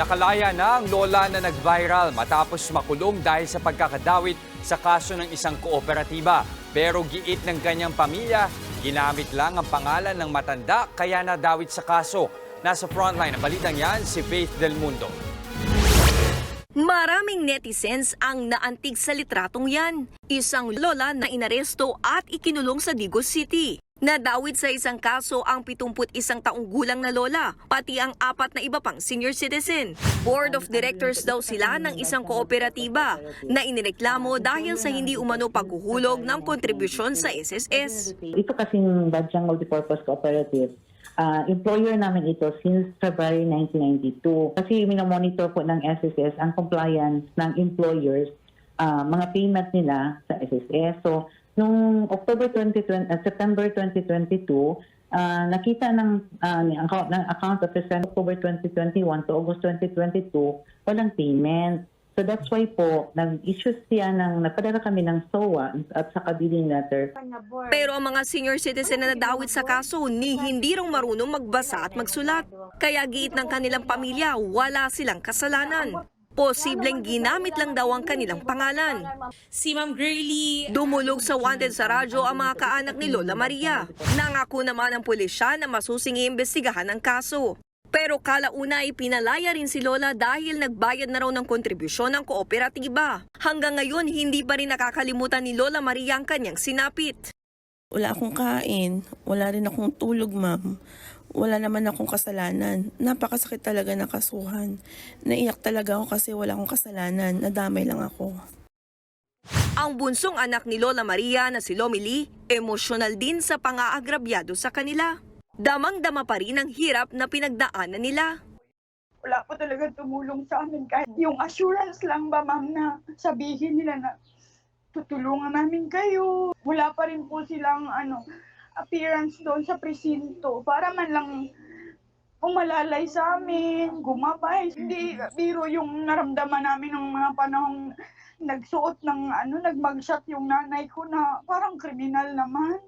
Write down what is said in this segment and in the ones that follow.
Nakalaya na ang lola na nag-viral matapos makulong dahil sa pagkakadawit sa kaso ng isang kooperatiba. Pero giit ng kanyang pamilya, ginamit lang ang pangalan ng matanda kaya nadawit sa kaso. Nasa frontline ng balitang yan si Faith Del Mundo. Maraming netizens ang naantig sa litratong yan. Isang lola na inaresto at ikinulong sa Digos City. Nadawit sa isang kaso ang 71 taong gulang na lola, pati ang apat na iba pang senior citizen. Board of directors daw sila ng isang kooperatiba na inireklamo dahil sa hindi umano paghuhulog ng kontribusyon sa SSS. Ito kasing Badyang Multipurpose Cooperative, ah, employer namin ito since February 1992. Kasi minomonitor po ng SSS ang compliance ng employers, ah, mga payment nila sa SSS. So, nung October 2020, ah, September 2022, ah, nakita ng, ah, ni account, ng account October 2021 to August 2022, walang payment. So that's why po, nag-issue siya ng, napadala kami ng SOA at sa billing letter Pero ang mga senior citizen na nadawit sa kaso ni hindi raw marunong magbasa at magsulat. Kaya giit ng kanilang pamilya, wala silang kasalanan. Posibleng ginamit lang daw ang kanilang pangalan. si Ma'am Girly Dumulog sa wanted sa radyo ang mga kaanak ni Lola Maria. Nangako naman ang pulisya na masusing iimbestigahan ang kaso. Pero kalauna ay pinalaya rin si Lola dahil nagbayad na raw ng kontribusyon ng kooperatiba. Hanggang ngayon, hindi pa rin nakakalimutan ni Lola Maria ang kanyang sinapit. Wala akong kain, wala rin akong tulog, ma'am. Wala naman akong kasalanan. Napakasakit talaga ng kasuhan. Naiyak talaga ako kasi wala akong kasalanan. Nadamay lang ako. Ang bunsong anak ni Lola Maria na si Lomili, emosyonal din sa pang-aagrabyado sa kanila. Damang-dama pa rin ang hirap na pinagdaanan nila. wala po talaga tumulong sa amin kahit yung assurance lang ba ma'am na sabihin nila na tutulungan namin kayo. Wala pa rin po silang ano appearance doon sa presinto para man lang umalalay sa amin, gumabay. Hindi biro yung naramdaman namin ng mga panahong nagsuot ng ano, nagmagshot yung nanay ko na parang kriminal naman.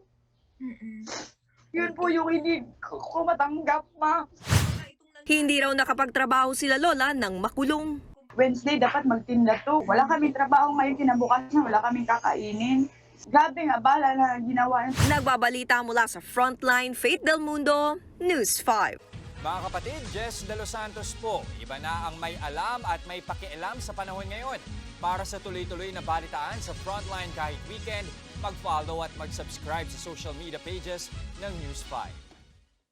Yun po yung hindi ko matanggap, ma. Hindi raw nakapagtrabaho sila Lola nang makulong. Wednesday dapat magtinda to. Wala kaming trabaho ngayon kinabukasan, wala kaming kakainin. Grabe nga bala na ginawa. Nagbabalita mula sa Frontline, Faith Del Mundo, News 5. Mga kapatid, Jess De Los Santos po. Iba na ang may alam at may pakialam sa panahon ngayon. Para sa tuloy-tuloy na balitaan sa Frontline kahit weekend, mag-follow at mag-subscribe sa social media pages ng News 5.